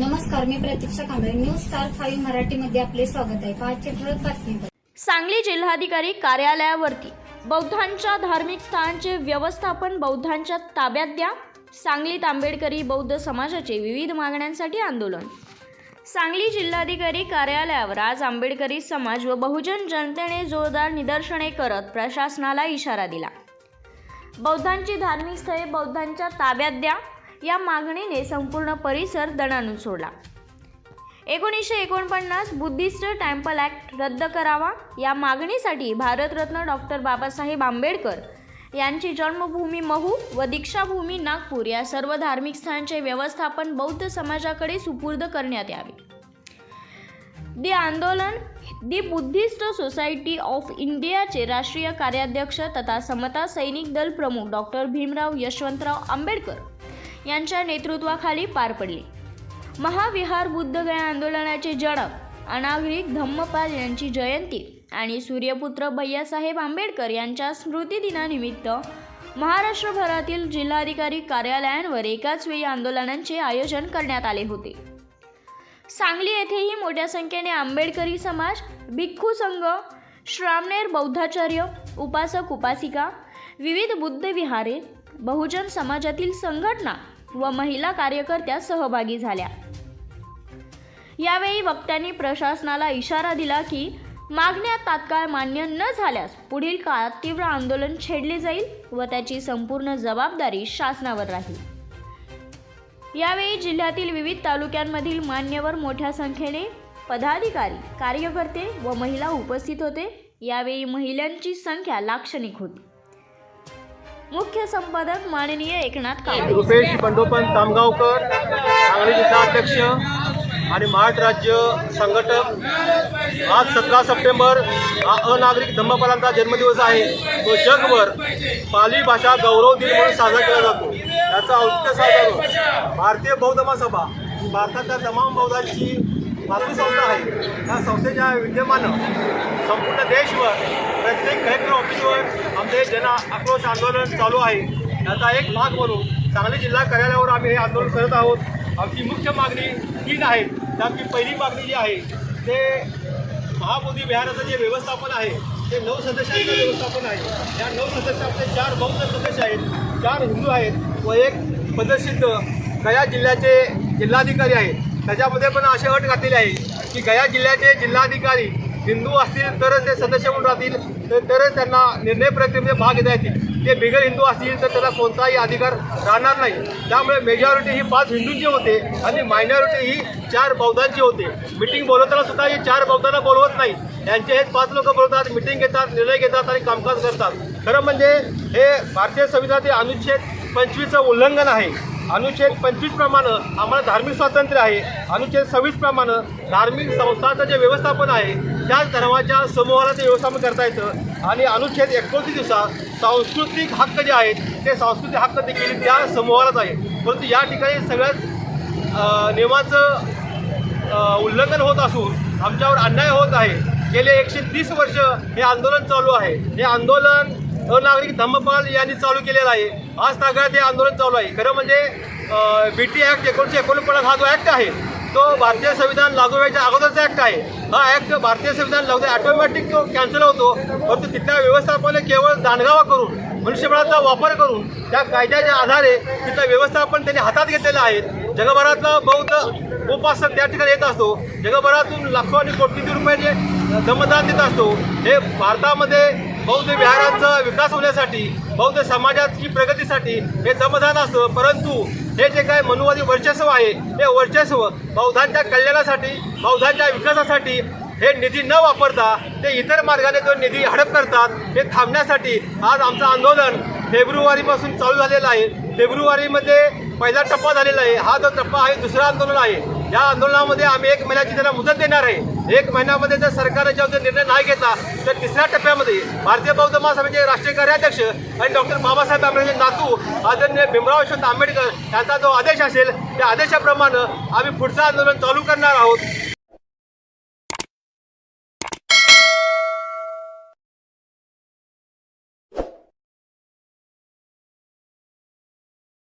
Pratiksha Kamble. News star five मराठीमध्ये आपले स्वागत आहे. पाचशे ठळक बातमीपत्र सांगली जिल्हाधिकारी कार्यालयावरती बौद्धांच्या धार्मिक स्थळांचे व्यवस्थापन बौद्धांच्या ताब्यात द्या. सांगलीत आंबेडकरी बौद्ध समाजाचे विविध मागण्यांसाठी आंदोलन. सांगली जिल्हाधिकारी कार्यालयावर आज आंबेडकरी समाज व बहुजन जनतेने जोरदार निदर्शने करत प्रशासनाला इशारा दिला. बौद्धांची धार्मिक स्थळे बौद्धांच्या ताब्यात द्या. या मागणीने संपूर्ण परिसर दणाणून सोडला. एकोणीसशे एकोणपन्नास बुद्धिस्ट टेम्पल ॲक्ट रद्द करावा या मागणीसाठी भारतरत्न डॉक्टर बाबासाहेब आंबेडकर यांची जन्मभूमी महू व दीक्षाभूमी नागपूर या सर्व धार्मिक स्थळांचे व्यवस्थापन बौद्ध समाजाकडे सुपूर्द करण्यात यावे. दि आंदोलन दि बुद्धिस्ट सोसायटी ऑफ इंडियाचे राष्ट्रीय कार्याध्यक्ष तथा समता सैनिक दल प्रमुख डॉक्टर भीमराव यशवंतराव आंबेडकर यांच्या नेतृत्वाखाली पार पडले. महाविहार बुद्धगया आंदोलनाचे जनक अनागरिक धम्मपाल यांची जयंती आणि सूर्यपुत्र भैयासाहेब आंबेडकर यांच्या स्मृतिदिनानिमित्त महाराष्ट्रभरातील जिल्हाधिकारी कार्यालयांवर एकाच वेळी आंदोलनांचे आयोजन करण्यात आले होते. सांगली येथेही मोठ्या संख्येने आंबेडकरी समाज भिक्खू संघ श्रामनेर बौद्धाचार्य उपासक उपासिका विविध बुद्ध विहारे बहुजन समाजातील संघटना व महिला कार्यकर्त्या सहभागी झाल्या. यावेळी वक्त्यांनी प्रशासनाला इशारा दिला की मागण्या तात्काळ मान्य न झाल्यास पुढील काळात तीव्र आंदोलन छेडले जाईल व त्याची संपूर्ण जबाबदारी शासनावर राहील. यावेळी जिल्ह्यातील विविध तालुक्यांमधील मान्यवर मोठ्या संख्येने पदाधिकारी कार्यकर्ते व महिला उपस्थित होते. यावेळी महिलांची संख्या लाक्षणिक होती. मुख्य संपादक माननीय एकनाथ कांबळे. रुपेश बंडोपंत तामगावकर सांगली जिल्हाध्यक्ष आणि महाराष्ट्र राज्य संघटक. आज सतरा सप्टेंबर हा अनागरिक धम्मपालांचा जन्मदिवस आहे. तो जगभर पाली भाषा गौरव दिन म्हणून साजरा केला जातो. याचा औचित्य साधारण भारतीय बौद्ध महासभा भारतातल्या तमाम बौद्धांची मातृसंस्था आहे. त्या संस्थेच्या विद्यमानं संपूर्ण देशभर प्रत्येक कलेक्टर ऑफिस आमचे जन आक्रोश आंदोलन चालू आहे. याचा एक भाग म्हणून सांगली जिल्हा कार्यालयावर आम्ही हे आंदोलन करत आहोत. आमची मुख्य मागणी तीन आहे त्यापैकी पहिली मागणी जी आहे ते महाबोधी विहाराचं जे व्यवस्थापन आहे ते नऊ सदस्यांचं व्यवस्थापन आहे. या नऊ सदस्यामध्ये चार बौद्ध सदस्य आहेत चार हिंदू आहेत व एक पदसिद्ध गया जिल्ह्याचे जिल्हाधिकारी आहेत. त्याच्यामध्ये पण असे अट घातलेली आहे की गया जिल्ह्याचे जिल्हाधिकारी हिंदू असतील तरच ते सदस्य म्हणून राहतील तर तरच त्यांना निर्णय प्रक्रियेमध्ये भाग घेता येतील. ते बिगर हिंदू असतील तर त्याला कोणताही अधिकार राहणार नाही. त्यामुळे मेजॉरिटी ही पाच हिंदूंची होते आणि मायनॉरिटी ही चार बौद्धांची होते. मिटिंग बोलवताना सुद्धा हे चार बौद्धांना बोलवत नाही. यांचे हेच पाच लोक बोलवतात मिटिंग घेतात निर्णय घेतात आणि कामकाज करतात. खरं म्हणजे हे भारतीय संविधानातील अनुच्छेद पंचवीसचं उल्लंघन आहे. अनुच्छेद पंचवीस प्रमाणे आम्हाला धार्मिक स्वातंत्र्य आहे. अनुच्छेद सव्वीस प्रमाणे धार्मिक संस्थांचं जे व्यवस्थापन आहे त्याच धर्माच्या समूहाला ते व्यवस्थापन करता येतं. आणि अनुच्छेद एकोणतीस दिवसात सांस्कृतिक हक्क जे आहेत ते सांस्कृतिक हक्क देखील त्या समूहालाच आहे. परंतु या ठिकाणी सगळ्याच नियमाचं उल्लंघन होत असून आमच्यावर अन्याय होत आहे. गेले एकशे तीस वर्ष हे आंदोलन चालू आहे. हे आंदोलन हो, नागरिक धम्मपाल यांनी चालू केलेला आहे. आज नागरात हे आंदोलन चालू आहे. खरं म्हणजे बी टी ॲक्ट एकोणीसशे एकोणपन्नास हा जो ॲक्ट आहे तो भारतीय संविधान लागू व्हायच्या अगोदरचा ॲक्ट आहे. हा ॲक्ट भारतीय संविधान लागू ऑटोमॅटिक तो कॅन्सल होतो. परंतु तिथल्या व्यवस्थापनाने केवळ दानगावा करून मनुष्यबळाचा वापर करून त्या कायद्याच्या आधारे तिथलं व्यवस्थापन त्यांनी हातात घेतलेलं आहे. जगभरातला बौद्ध उपासक त्या ठिकाणी येत असतो. जगभरातून लाखो आणि कोटी रुपयाचे दमदान देत असतो. हे भारतामध्ये बौद्ध विहारांचा विकास होण्यासाठी बौद्ध समाजाची प्रगतीसाठी हे दमदान असतं. परंतु हे जे काय मनुवादी वर्चस्व आहे हे वर्चस्व बौद्धांच्या कल्याणासाठी बौद्धांच्या विकासासाठी हे निधी न वापरता ते इतर मार्गाने तो निधी हडप करतात हे थांबण्यासाठी आज आमचं आंदोलन फेब्रुवारीपासून चालू झालेलं आहे. फेब्रुवारीमध्ये पहिला टप्पा झालेला आहे. हा जो टप्पा आहे दुसरा आंदोलन आहे. या आंदोलनामध्ये आम्ही एक महिन्याची त्यांना मुदत देणार आहे. एक महिन्यामध्ये जर सरकारने जेव्हा जर निर्णय नाही घेतला तर तिसऱ्या टप्प्यामध्ये भारतीय बौद्ध महासभेचे राष्ट्रीय कार्याध्यक्ष आणि डॉक्टर बाबासाहेब आंबेडकर नातू आदरणीय भीमराव यशवंत आंबेडकर यांचा जो आदेश असेल त्या आदेशाप्रमाणे आम्ही पुढचं आंदोलन चालू करणार आहोत.